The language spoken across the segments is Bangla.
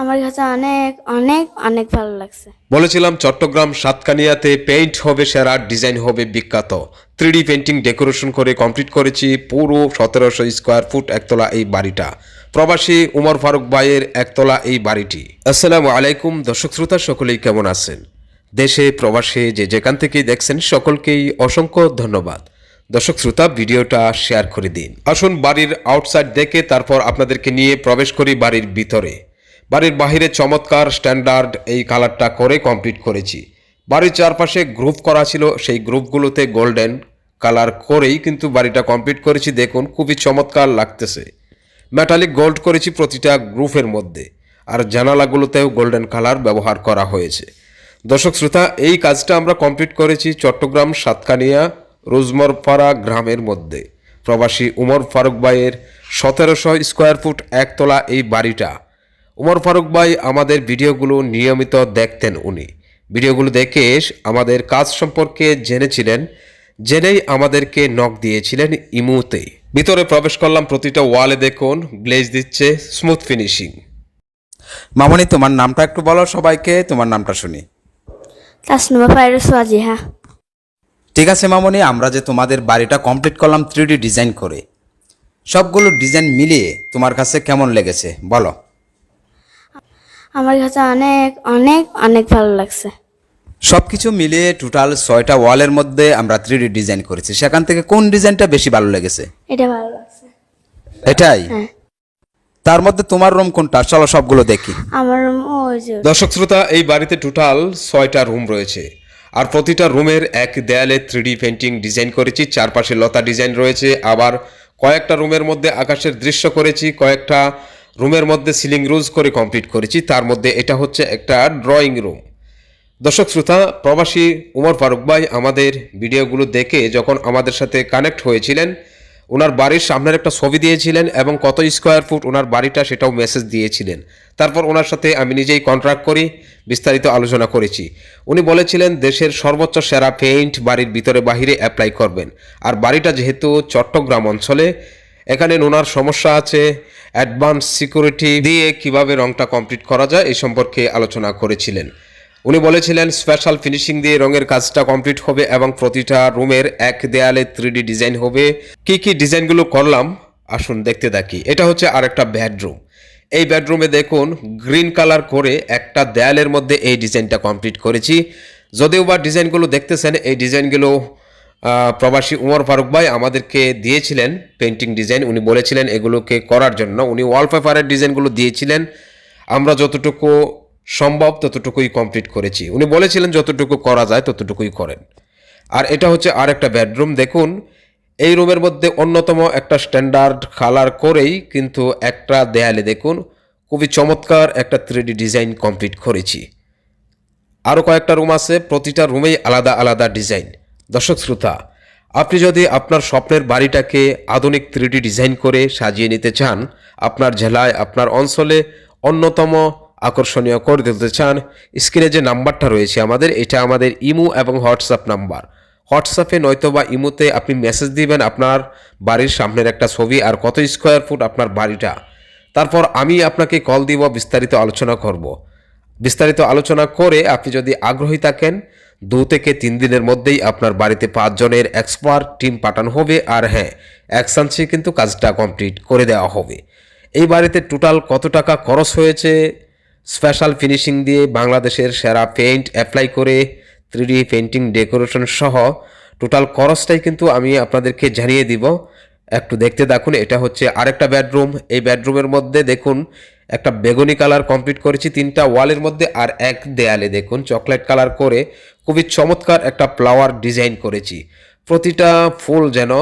আমার কাছে অনেক অনেক অনেক ভালো লাগছে। বলেছিলাম চট্টগ্রাম সাতকানিয়াতে পেইন্ট হবে সেরা ডিজাইন হবে বিখ্যাত। থ্রিডি পেন্টিং ডেকোরেশন করে কমপ্লিট করেছি পুরো সতেরোশো স্কোয়ার ফুট একতলা এই বাড়িটা। প্রবাসী উমর ফারুক ভাইয়ের একতলা এই বাড়িটি। আসসালামু আলাইকুম, দর্শক শ্রোতা, সকলেই কেমন আছেন? দেশে প্রবাসে যে যেখান থেকেই দেখছেন সকলকেই অসংখ্য ধন্যবাদ। দর্শক শ্রোতা, ভিডিওটা শেয়ার করে দিন। আসুন বাড়ির আউটসাইড দেখে তারপর আপনাদেরকে নিয়ে প্রবেশ করি বাড়ির ভিতরে। বাড়ির বাহিরে চমৎকার স্ট্যান্ডার্ড এই কালারটা করে কমপ্লিট করেছি। বাড়ির চারপাশে গ্রুপ করা ছিল, সেই গ্রুপগুলোতে গোল্ডেন কালার করেই কিন্তু বাড়িটা কমপ্লিট করেছি। দেখুন, খুবই চমৎকার লাগতেছে। মেটালিক গোল্ড করেছি প্রতিটা গ্রুপের মধ্যে, আর জানালাগুলোতেও গোল্ডেন কালার ব্যবহার করা হয়েছে। দর্শক শ্রোতা, এই কাজটা আমরা কমপ্লিট করেছি চট্টগ্রাম, সাতকানিয়া, রোজমরপাড়া গ্রামের মধ্যে। প্রবাসী উমর ফারুক ভাইয়ের সতেরোশো স্কোয়ার ফুট একতলা এই বাড়িটা উমর ফারুক ভাই আমাদের ভিডিওগুলো নিয়মিত দেখতেন উনি। ভিডিওগুলো দেখে আমাদের কাজ সম্পর্কে জেনেছিলেন জেনেই আমাদেরকে নক দিয়েছিলেন ইমুতে। ভিতরে প্রবেশ করলাম প্রতিটা ওয়ালে দেখুন গ্লেজ দিচ্ছে স্মুথ ফিনিশিং। মামনি তোমার নামটা একটু বলো সবাইকে তোমার নামটা শুনি। তাসনুমা ঠিক আছে মামনি আমরা যে তোমাদের বাড়িটা কমপ্লিট করলাম থ্রি ডিজাইন করে। সবগুলো ডিজাইন মিলিয়ে তোমার কাছে কেমন লেগেছে বলো। আমার কাছে অনেক অনেক অনেক ভালো লাগছে। সব কিছু মিলিয়ে টোটাল ছয়টা ওয়ালের মধ্যে আমরা থ্রি ডিজাইন করেছি। সেখান থেকে কোন ডিজাইনটা বেশি ভালো লেগেছে? এটা ভালো লাগছে। এটাই? হ্যাঁ। তার মধ্যে তোমার রুম কোনটা? চলো সবগুলো দেখি। আমার room ওই যে দর্শক শ্রোতা এই বাড়িতে টোটাল ছয়টা রুম রয়েছে। আর প্রতিটা রুমের এক দেয়ালে থ্রিডি পেন্টিং ডিজাইন করেছি। চারপাশে লতা ডিজাইন রয়েছে। আবার কয়েকটা রুমের মধ্যে আকাশের দৃশ্য করেছি। কয়েকটা রুমের মধ্যে সিলিং রুজ করে কমপ্লিট করেছি, তার মধ্যে এটা হচ্ছে একটা ড্রয়িং রুম। দর্শক শ্রোতা, প্রবাসী উমর ফারুক ভাই আমাদের ভিডিওগুলো দেখে যখন আমাদের সাথে কানেক্ট হয়েছিলেন ওনার বাড়ির সামনের একটা ছবি দিয়েছিলেন এবং কত স্কোয়ার ফুট ওনার বাড়িটা সেটাও মেসেজ দিয়েছিলেন। তারপর ওনার সাথে আমি নিজেই কন্ট্রাক্ট করি, বিস্তারিত আলোচনা করেছি। উনি বলেছিলেন, দেশের সর্বোচ্চ সেরা পেইন্ট বাড়ির ভিতরে বাহিরে অ্যাপ্লাই করবেন। আর বাড়িটা যেহেতু চট্টগ্রাম অঞ্চলে এখানে নোনার সমস্যা আছে অ্যাডভান্স সিকিউরিটি দিয়ে কীভাবে রংটা কমপ্লিট করা যায় এই সম্পর্কে আলোচনা করেছিলেন। উনি বলেছিলেন স্পেশাল ফিনিশিং দিয়ে রঙের কাজটা কমপ্লিট হবে এবং প্রতিটা রুমের এক দেয়ালে থ্রি ডিজাইন হবে। কি কি ডিজাইনগুলো করলাম? আসুন দেখতে থাকি। এটা হচ্ছে আরেকটা বেডরুম এই বেডরুমে দেখুন গ্রিন কালার করে একটা দেয়ালের মধ্যে এই ডিজাইনটা কমপ্লিট করেছি। যদিও বা ডিজাইনগুলো দেখতেছেন, এই ডিজাইনগুলো প্রবাসী উমর ফারুক ভাই আমাদেরকে দিয়েছিলেন পেন্টিং ডিজাইন উনি বলেছিলেন এগুলোকে করার জন্য। উনি ওয়ালপেপারের ডিজাইনগুলো দিয়েছিলেন। আমরা যতটুকু সম্ভব ততটুকুই কমপ্লিট করেছি। উনি বলেছিলেন, যতটুকু করা যায় ততটুকুই করেন। আর এটা হচ্ছে আর একটা বেডরুম দেখুন, এই রুমের মধ্যে অন্যতম একটা স্ট্যান্ডার্ড কালার করেই কিন্তু একটা দেয়ালে দেখুন, খুবই চমৎকার একটা থ্রিডি ডিজাইন কমপ্লিট করেছি। আরও কয়েকটা রুম আছে, প্রতিটা রুমেই আলাদা আলাদা ডিজাইন দর্শক শ্রোতা, আপনি যদি আপনার স্বপ্নের বাড়িটাকে আধুনিক থ্রিডি ডিজাইন করে সাজিয়ে নিতে চান, আপনার জেলায়, আপনার অঞ্চলে অন্যতম আকর্ষণীয় করে দিতে চান, স্ক্রিনে যে নাম্বারটা রয়েছে আমাদের, এটা আমাদের ইমো এবং হোয়াটসঅ্যাপ নাম্বার। হোয়াটসঅ্যাপে নয়তো বা ইমোতে আপনি মেসেজ দিবেন আপনার বাড়ির সামনের একটা ছবি আর কত স্কোয়ার ফুট আপনার বাড়িটা। তারপর আমি আপনাকে কল দিব, বিস্তারিত আলোচনা করব। বিস্তারিত আলোচনা করে আপনি যদি আগ্রহী থাকেন দু থেকে তিন দিনের মধ্যেই আপনার বাড়িতে পাঁচজনের এক্সপার্ট টিম পাঠানো হবে আর হ্যাঁ এক চান্সে কিন্তু কাজটা কমপ্লিট করে দেওয়া হবে। এই বাড়িতে টোটাল কত টাকা খরচ হয়েছে? স্পেশাল ফিনিশিং দিয়ে বাংলাদেশের সেরা পেইন্ট অ্যাপ্লাই করে থ্রিডি পেন্টিং ডেকোরেশন সহ টোটাল খরচটাই কিন্তু আমি আপনাদেরকে জানিয়ে দিব। একটু দেখতে দেখুন এটা হচ্ছে আরেকটা বেডরুম এই বেডরুমের মধ্যে দেখুন একটা বেগুনি কালার কমপ্লিট করেছি তিনটা ওয়ালের মধ্যে আর এক দেয়ালে দেখুন চকলেট কালার করে খুবই চমৎকার একটা ফ্লাওয়ার ডিজাইন করেছি। প্রতিটা ফুল যেন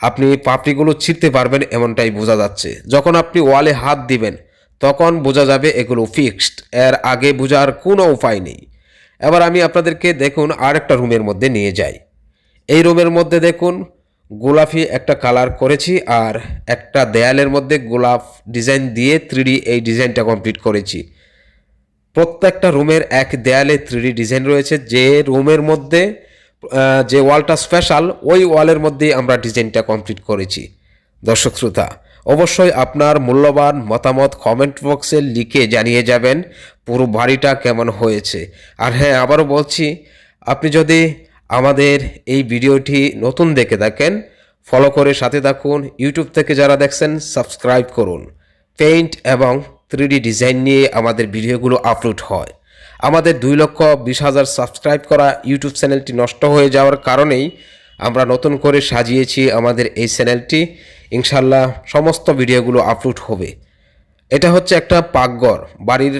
আপনি পাপড়িগুলো ছিঁড়তে পারবেন এমনটাই বোঝা যাচ্ছে। যখন আপনি ওয়ালে হাত দিবেন, তখন বোঝা যাবে এগুলো ফিক্সড এর আগে বোঝার কোনো উপায় নেই। এবার আমি আপনাদেরকে দেখুন আরেকটা রুমের মধ্যে নিয়ে যাই। এই রুমের মধ্যে দেখুন গোলাপি একটা কালার করেছি আর একটা দেয়ালের মধ্যে গোলাপ ডিজাইন দিয়ে থ্রিডি এই ডিজাইনটা কমপ্লিট করেছি। প্রত্যেকটা রুমের এক দেয়ালে থ্রিডি ডিজাইন রয়েছে। যে রুমের মধ্যে যে ওয়ালটা স্পেশাল ওই ওয়ালের মধ্যেই আমরা ডিজাইনটা কমপ্লিট করেছি। দর্শক শ্রোতা, অবশ্যই আপনার মূল্যবান মতামত কমেন্ট বক্সে লিখে জানিয়ে যাবেন পুরো বাড়িটা কেমন হয়েছে। আর হ্যাঁ আবারও বলছি, আপনি যদি আমাদের এই ভিডিওটি নতুন দেখে থাকেন ফলো করে সাথে থাকুন ইউটিউব থেকে যারা দেখছেন সাবস্ক্রাইব করুন। পেইন্ট এবং থ্রি ডিজাইন নিয়ে আমাদের ভিডিওগুলো আপলোড হয়। আমাদের দুই লক্ষ বিশ হাজার সাবস্ক্রাইব করা ইউটিউব চ্যানেলটি নষ্ট হয়ে যাওয়ার কারণেই আমরা নতুন করে সাজিয়েছি আমাদের এই চ্যানেলটি ইনশাল্লাহ সমস্ত ভিডিওগুলো আপলোড হবে। এটা হচ্ছে একটা পাকঘর, বাড়ির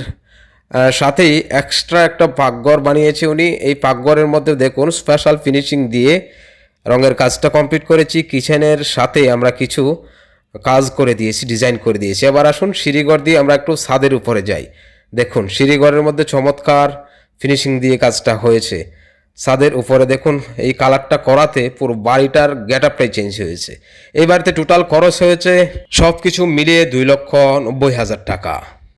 সাথেই এক্সট্রা একটা পাকঘর বানিয়েছে উনি। এই পাকঘরের মধ্যে দেখুন স্পেশাল ফিনিশিং দিয়ে রঙের কাজটা কমপ্লিট করেছি। কিচেনের সাথে আমরা কিছু কাজ করে দিয়েছি ডিজাইন করে দিয়েছি। এবার আসুন, সিঁড়িঘর দিয়ে আমরা একটু ছাদের উপরে যাই। দেখুন, সিঁড়িঘরের মধ্যে চমৎকার ফিনিশিং দিয়ে কাজটা হয়েছে। ছাদের উপরে দেখুন, এই কালারটা করাতে পুরো বাড়িটার গেট আপটাই চেঞ্জ হয়েছে। এই বাড়িতে টোটাল খরচ হয়েছে সব কিছু মিলিয়ে দুই লক্ষ নব্বই হাজার টাকা।